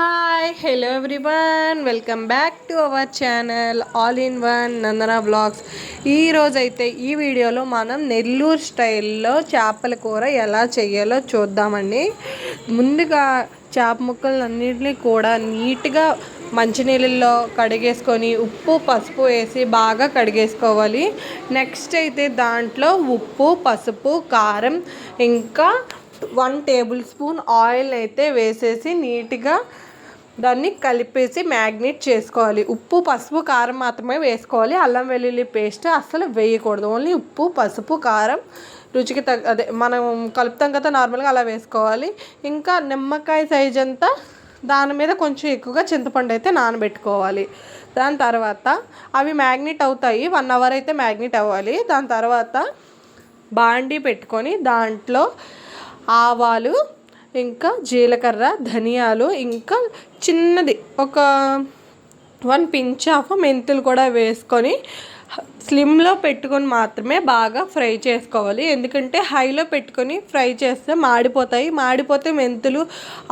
Hi hello everyone welcome back to our channel all in one Nandana blogs ఈరోజైతే ఈ వీడియోలో మనం నెల్లూరు స్టైల్లో చేపల కూర ఎలా చేయాలో చూద్దామండి. ముందుగా చేప ముక్కలన్నింటినీ కూడా నీట్గా మంచినీళ్ళల్లో కడిగేసుకొని ఉప్పు పసుపు వేసి బాగా కడిగేసుకోవాలి. నెక్స్ట్ అయితే దాంట్లో ఉప్పు పసుపు కారం ఇంకా వన్ టేబుల్ స్పూన్ ఆయిల్ అయితే వేసేసి నీట్గా దాన్ని కలిపేసి మ్యాగ్నేట్ చేసుకోవాలి. ఉప్పు పసుపు కారం మాత్రమే వేసుకోవాలి. అల్లం వెల్లుల్లి పేస్ట్ అస్సలు వేయకూడదు. ఓన్లీ ఉప్పు పసుపు కారం రుచికి తగ్గ అదే మనం కలుపుతాం కదా నార్మల్గా అలా వేసుకోవాలి. ఇంకా నిమ్మకాయ సైజ్ అంతా దాని మీద కొంచెం ఎక్కువగా చింతపండు అయితే నానబెట్టుకోవాలి. దాని తర్వాత అవి మ్యాగ్నెట్ అవుతాయి. వన్ అవర్ అయితే మ్యాగ్నెట్ అవ్వాలి. దాని తర్వాత బాండీ పెట్టుకొని దాంట్లో ఆవాలు ఇంకా జీలకర్ర ధనియాలు ఇంకా చిన్నది ఒక వన్ పించ్ ఆఫ్ మెంతులు కూడా వేసుకొని స్లిమ్లో పెట్టుకొని మాత్రమే బాగా ఫ్రై చేసుకోవాలి. ఎందుకంటే హైలో పెట్టుకొని ఫ్రై చేస్తే మాడిపోతాయి. మాడిపోతే మెంతులు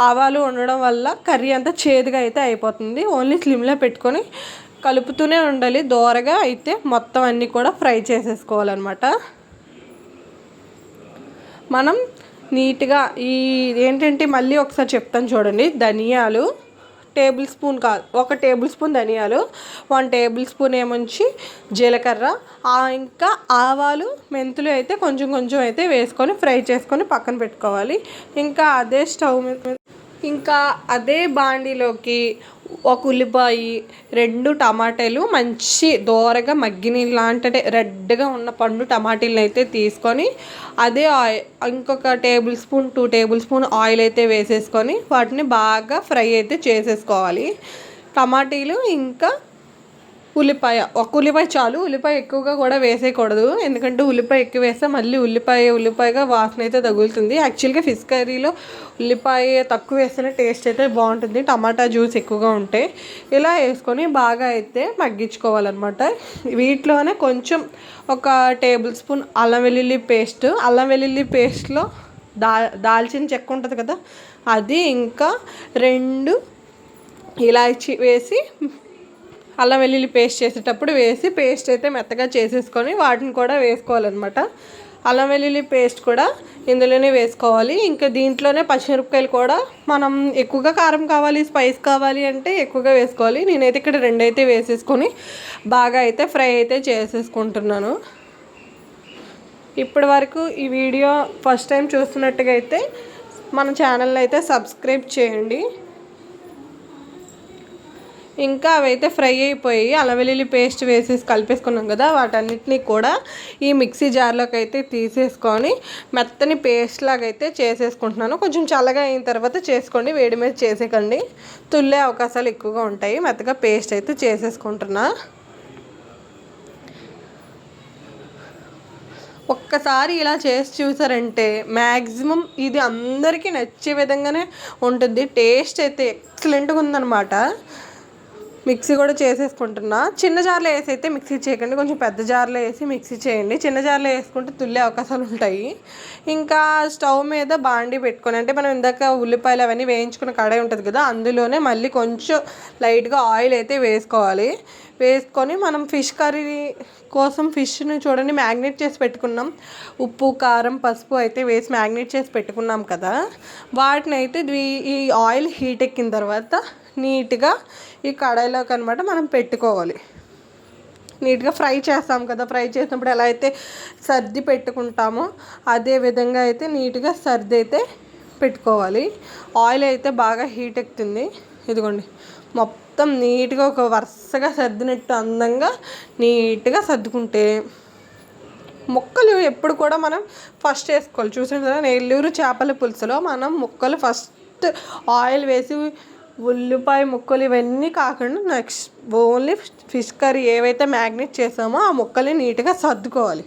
ఆవాలు ఉండడం వల్ల కర్రీ అంతా చేదుగా అయితే అయిపోతుంది. ఓన్లీ స్లిమ్లో పెట్టుకొని కలుపుతూనే ఉండాలి. దోరగా అయితే మొత్తం అన్నీ కూడా ఫ్రై చేసేసుకోవాలన్నమాట. మనం నీట్గా ఈ ఏంటంటే మళ్ళీ ఒకసారి చెప్తాను చూడండి. ధనియాలు టేబుల్ స్పూన్ కాదు ఒక టేబుల్ స్పూన్ ధనియాలు వన్ టేబుల్ స్పూన్ ఏముంచి జీలకర్ర ఇంకా ఆవాలు మెంతులు అయితే కొంచెం కొంచెం అయితే వేసుకొని ఫ్రై చేసుకొని పక్కన పెట్టుకోవాలి. ఇంకా అదే స్టవ్ మీద ఇంకా అదే బాండీలోకి ఒక ఉల్లిపాయ రెండు టమాటాలు మంచి దోరగా మగ్గిన లాంటి రెడ్గా ఉన్న పండు టమాటీలను అయితే తీసుకొని అదే ఆయిల్ ఇంకొక tablespoon two tablespoon oil అయితే వేసేసుకొని వాటిని బాగా ఫ్రై అయితే చేసేసుకోవాలి. టమాటీలు ఇంకా ఉల్లిపాయ ఒక ఉల్లిపాయ చాలు. ఉల్లిపాయ ఎక్కువగా కూడా వేసేయకూడదు. ఎందుకంటే ఉల్లిపాయ ఎక్కువ వేస్తే మళ్ళీ ఉల్లిపాయ ఉల్లిపాయగా వాసన అయితే తగులుతుంది. యాక్చువల్గా ఫిష్ కర్రీలో ఉల్లిపాయ తక్కువ వేస్తేనే టేస్ట్ అయితే బాగుంటుంది. టమాటా జ్యూస్ ఎక్కువగా ఉంటే ఇలా వేసుకొని బాగా అయితే మగ్గించుకోవాలన్నమాట. వీటిలోనే కొంచెం ఒక టేబుల్ స్పూన్ అల్లం వెల్లుల్లి పేస్ట్. అల్లం వెల్లుల్లి పేస్ట్లో దా దాల్చిన చెక్క ఉంటుంది కదా అది ఇంకా రెండు ఇలాచి వేసి అల్లం వెల్లుల్లి పేస్ట్ చేసేటప్పుడు వేసి పేస్ట్ అయితే మెత్తగా చేసేసుకొని వాటిని కూడా వేసుకోవాలన్నమాట. అల్లం వెల్లుల్లి పేస్ట్ కూడా ఇందులోనే వేసుకోవాలి. ఇంకా దీంట్లోనే పచ్చిమిరపకాయలు కూడా మనం ఎక్కువగా కారం కావాలి స్పైస్ కావాలి అంటే ఎక్కువగా వేసుకోవాలి. నేనైతే ఇక్కడ రెండైతే వేసేసుకొని బాగా అయితే ఫ్రై అయితే చేసేసుకుంటున్నాను. ఇప్పటి వరకు ఈ వీడియో ఫస్ట్ టైం చూస్తున్నట్టుగా అయితే మన ఛానల్ని అయితే సబ్స్క్రైబ్ చేయండి. ఇంకా అవైతే ఫ్రై అయిపోయి అలవెల్లి పేస్ట్ వేసేసి కలిపేసుకున్నాం కదా వాటన్నిటినీ కూడా ఈ మిక్సీ జార్లోకి అయితే తీసేసుకొని మెత్తని పేస్ట్ లాగా అయితే చేసేసుకుంటున్నాను. కొంచెం చల్లగా అయిన తర్వాత చేసుకోండి వేడి మీద చేసేకండి తుల్లే అవకాశాలు ఎక్కువగా ఉంటాయి. మెత్తగా పేస్ట్ అయితే చేసేసుకుంటున్నా. ఒక్కసారి ఇలా చేసి చూసారంటే మ్యాక్సిమం ఇది అందరికీ నచ్చే విధంగానే ఉంటుంది. టేస్ట్ అయితే ఎక్సలెంట్గా ఉందన్నమాట. మిక్సీ కూడా చేసేసుకుంటున్నా. చిన్న జార్లో వేసి అయితే మిక్సీ చేయకండి. కొంచెం పెద్ద జార్లో వేసి మిక్సీ చేయండి. చిన్న జార్లో వేసుకుంటే తుల్లే అవకాశాలు ఉంటాయి. ఇంకా స్టవ్ మీద బాండి పెట్టుకొని అంటే మనం ఇందాక ఉల్లిపాయలు అవన్నీ వేయించుకున్న కడాయి ఉంటుంది కదా అందులోనే మళ్ళీ కొంచెం లైట్గా ఆయిల్ అయితే వేసుకోవాలి. వేసుకొని మనం ఫిష్ కర్రీ కోసం ఫిష్ని చూడండి మ్యాగ్నేట్ చేసి పెట్టుకున్నాం. ఉప్పు కారం పసుపు అయితే వేసి మ్యాగ్నేట్ చేసి పెట్టుకున్నాం కదా. వాటిని అయితే ఈ ఆయిల్ హీట్ ఎక్కిన తర్వాత నీట్గా ఈ కడాయిలోకి అనమాట మనం పెట్టుకోవాలి. నీట్గా ఫ్రై చేస్తాం కదా ఫ్రై చేసినప్పుడు ఎలా అయితే సర్ది పెట్టుకుంటామో అదే విధంగా అయితే నీట్గా సర్ది అయితే పెట్టుకోవాలి. ఆయిల్ అయితే బాగా హీట్ ఎక్కుతుంది. ఇదిగోండి మొత్తం నీట్గా ఒక వరుసగా సర్దినట్టు అందంగా నీట్గా సర్దుకుంటే ముక్కలు ఎప్పుడు కూడా మనం ఫస్ట్ వేసుకోవాలి చూసిన కదా నెల్లూరు చేపల పులుసులో మనం ముక్కలు ఫస్ట్ ఆయిల్ వేసి ఉల్లిపాయ ముక్కలు ఇవన్నీ కాకుండా నెక్స్ట్ ఓన్లీ ఫిష్ కర్రీ ఏవైతే మ్యాగ్నేట్ చేసామో ఆ ముక్కల్ని నీట్గా సర్దుకోవాలి.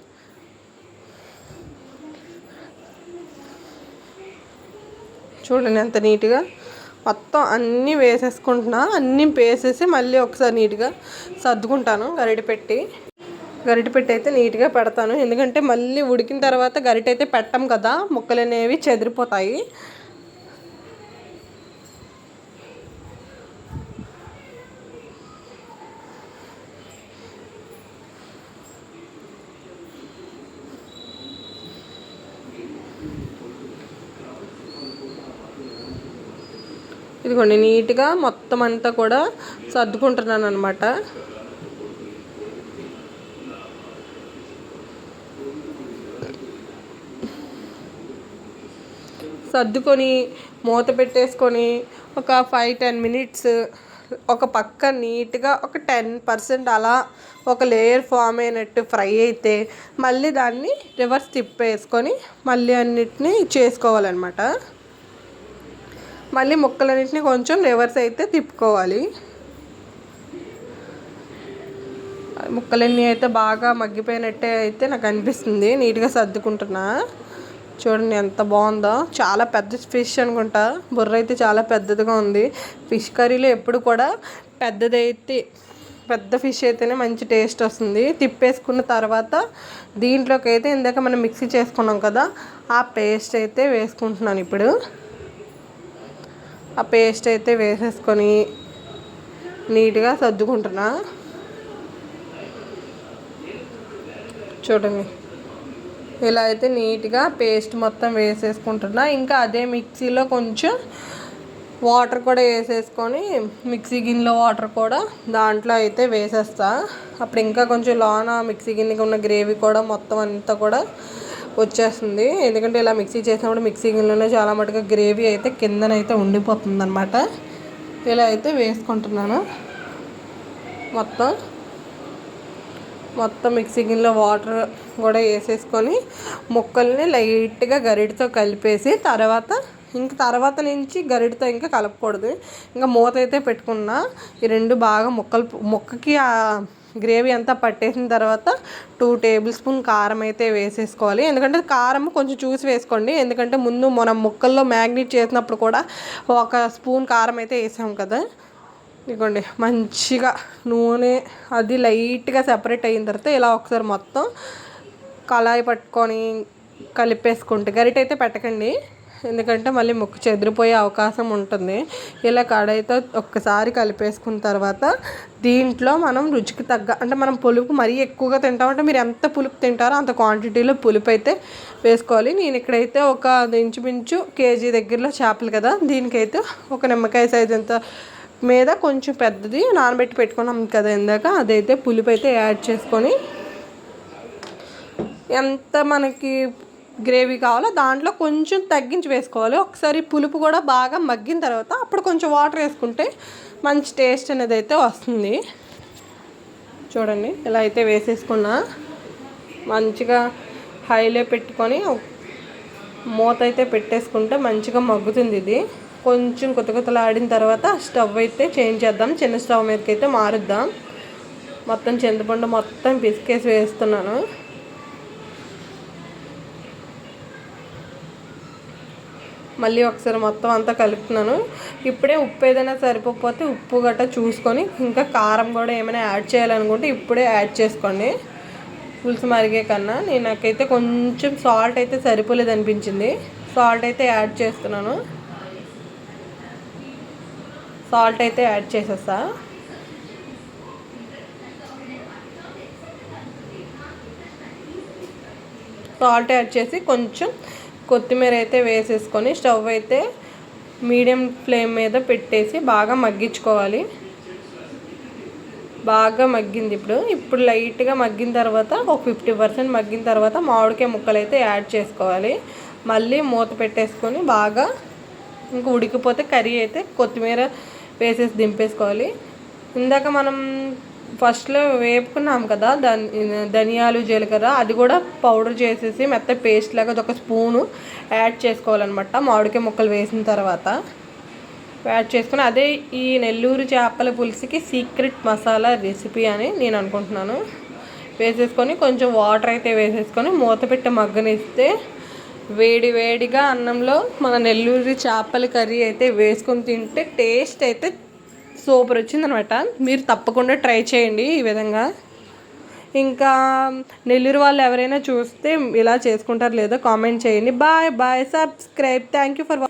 చూడండి ఎంత నీట్గా మొత్తం అన్నీ వేసేసుకుంటున్నా అన్నీ వేసేసి మళ్ళీ ఒకసారి నీట్గా సర్దుకుంటాను గరిటె పెట్టి. గరిటె పెట్టి అయితే నీట్గా పెడతాను. ఎందుకంటే మళ్ళీ ఉడికిన తర్వాత గరిటె అయితే పెట్టం కదా ముక్కలు అనేవి చెదిరిపోతాయి. ఇదిగోండి నీట్గా మొత్తం అంతా కూడా సర్దుకుంటున్నాను అనమాట సర్దుకొని మూత పెట్టేసుకొని ఒక ఫైవ్ టెన్ మినిట్స్ ఒక పక్క నీట్గా ఒక టెన్ పర్సెంట్ అలా ఒక లేయర్ ఫామ్ అయినట్టు ఫ్రై అయితే మళ్ళీ దాన్ని రివర్స్ తిప్పేసుకొని మళ్ళీ అన్నిటినీ చేసుకోవాలన్నమాట. మళ్ళీ ముక్కలన్నింటినీ కొంచెం రివర్స్ అయితే తిప్పుకోవాలి. ముక్కలన్నీ అయితే బాగా మగ్గిపోయినట్టే అయితే నాకు అనిపిస్తుంది. నీట్గా సర్దుకుంటున్నా. చూడండి ఎంత బాగుందో. చాలా పెద్ద ఫిష్ అనుకుంటా. బుర్ర అయితే చాలా పెద్దదిగా ఉంది. ఫిష్ కర్రీలో ఎప్పుడు కూడా పెద్దదైతే పెద్ద ఫిష్ అయితేనే మంచి టేస్ట్ వస్తుంది. తిప్పేసుకున్న తర్వాత దీంట్లోకి అయితే ఇందాక మనం మిక్సీ చేసుకున్నాం కదా ఆ పేస్ట్ అయితే వేసుకుంటున్నాను ఇప్పుడు. ఆ పేస్ట్ అయితే వేసేసుకొని నీట్గా సర్దుకుంటున్నా. చూడండి. ఇలా అయితే నీట్గా పేస్ట్ మొత్తం వేసేసుకుంటున్నా. ఇంకా అదే మిక్సీలో కొంచెం వాటర్ కూడా వేసేసుకొని మిక్సీ గిన్నెలో వాటర్ కూడా దాంట్లో అయితే వేసేస్తా. అప్పుడు ఇంకా కొంచెం లోన మిక్సీ గిన్నెకి ఉన్న గ్రేవీ కూడా మొత్తం అంతా కూడా వచ్చేస్తుంది. ఎందుకంటే ఇలా మిక్సీ చేసినప్పుడు మిక్సీ చాలా మటుగా గ్రేవీ అయితే కిందనైతే ఉండిపోతుంది అనమాట ఇలా అయితే వేసుకుంటున్నాను. మొత్తం మొత్తం మిక్సీ గిన్నెలో వాటర్ కూడా వేసేసుకొని ముక్కల్ని లైట్గా గరిటితో కలిపేసి తర్వాత ఇంక తర్వాత నుంచి గరిటితో ఇంకా కలపకూడదు. ఇంకా మూత అయితే పెట్టుకున్నా. ఈ రెండు బాగా ముక్కలు ముక్కకి ఆ గ్రేవీ అంతా పట్టేసిన తర్వాత టూ టేబుల్ స్పూన్ కారం అయితే వేసేసుకోవాలి. ఎందుకంటే కారం కొంచెం చూసి వేసుకోండి. ఎందుకంటే ముందు మనం ముక్కల్లో మ్యాగ్నెట్ చేసినప్పుడు కూడా ఒక స్పూన్ కారం అయితే వేసాం కదా. ఇదిగోండి మంచిగా నూనె అది లైట్గా సెపరేట్ అయిన తర్వాత ఇలా ఒకసారి మొత్తం కళాయి పట్టుకొని కలిపేసుకుంటే గరిట అయితే పెట్టకండి. ఎందుకంటే మళ్ళీ ముక్కు చెదిరిపోయే అవకాశం ఉంటుంది. ఇలా కడాయితో ఒక్కసారి కలిపేసుకున్న తర్వాత దీంట్లో మనం రుచికి తగ్గ అంటే మనం పులుపు మరీ ఎక్కువగా తింటామంటే మీరు ఎంత పులుపు తింటారో అంత క్వాంటిటీలో పులుపు అయితే వేసుకోవాలి. నేను ఇక్కడైతే ఒక ఇంచుమించు కేజీ దగ్గరలో చేపలు కదా దీనికైతే ఒక నిమ్మకాయ సైజ్ ఎంత మీద కొంచెం పెద్దది నానబెట్టి పెట్టుకున్నాం కదా ఇందాక అదైతే పులుపు అయితే యాడ్ చేసుకొని ఎంత మనకి గ్రేవీ కావాలో దాంట్లో కొంచెం తగ్గించి వేసుకోవాలి. ఒకసారి పులుపు కూడా బాగా మగ్గిన తర్వాత అప్పుడు కొంచెం వాటర్ వేసుకుంటే మంచి టేస్ట్ అనేది అయితే వస్తుంది. చూడండి ఇలా అయితే వేసేసుకున్నా. మంచిగా హైలో పెట్టుకొని మూత అయితే పెట్టేసుకుంటే మంచిగా మగ్గుతుంది ఇది. కొంచెం కొత్త కొత్తలాడిన తర్వాత స్టవ్ అయితే చేంజ్ చేద్దాం. చిన్న స్టవ్ మీదకి అయితే మారుద్దాం. మొత్తం చింతపండు మొత్తం పిసికేసి వేస్తున్నాను. మళ్ళీ ఒకసారి మొత్తం అంతా కలుపుతున్నాను. ఇప్పుడే ఉప్పు ఏదైనా సరిపోకపోతే ఉప్పు గట్టా చూసుకొని ఇంకా కారం కూడా ఏమైనా యాడ్ చేయాలనుకుంటే ఇప్పుడే యాడ్ చేసుకోండి. పులుసు మరిగే కన్నా నేను నాకైతే కొంచెం సాల్ట్ అయితే సరిపోలేదు అనిపించింది. సాల్ట్ అయితే యాడ్ చేస్తున్నాను. సాల్ట్ అయితే యాడ్ చేసేస్తా. సాల్ట్ యాడ్ చేసి కొంచెం కొత్తిమీర అయితే వేసేసుకొని స్టవ్ అయితే మీడియం ఫ్లేమ్ మీద పెట్టేసి బాగా మగ్గించుకోవాలి. బాగా మగ్గింది ఇప్పుడు. ఇప్పుడు లైట్గా మగ్గిన తర్వాత ఒక ఫిఫ్టీ పర్సెంట్ మగ్గిన తర్వాత మామిడికాయ ముక్కలు అయితే యాడ్ చేసుకోవాలి. మళ్ళీ మూత పెట్టేసుకొని బాగా ఇంకా ఉడికిపోతే కర్రీ అయితే కొత్తిమీర వేసేసి దింపేసుకోవాలి. ఇందాక మనం ఫస్ట్లో వేపుకున్నాం కదా ధనియాలు జీలకర్ర అది కూడా పౌడర్ చేసేసి మెత్త పేస్ట్ లాగా ఒక స్పూను యాడ్ చేసుకోవాలన్నమాట మామిడికాయ ముక్కలు వేసిన తర్వాత. యాడ్ చేసుకుని అదే ఈ నెల్లూరు చేపల పులుసుకి సీక్రెట్ మసాలా రెసిపీ అని నేను అనుకుంటున్నాను. వేసేసుకొని కొంచెం వాటర్ అయితే వేసేసుకొని మూత పెట్టి మగ్గనిస్తే వేడి వేడిగా అన్నంలో మన నెల్లూరు చేపల కర్రీ అయితే వేసుకొని తింటే టేస్ట్ అయితే సూపర్ వచ్చిందనమాట మీరు తప్పకుండా ట్రై చేయండి ఈ విధంగా. ఇంకా నెల్లూరు వాళ్ళు ఎవరైనా చూస్తే ఇలా చేసుకుంటారు లేదో కామెంట్ చేయండి. Bye bye subscribe. Thank you for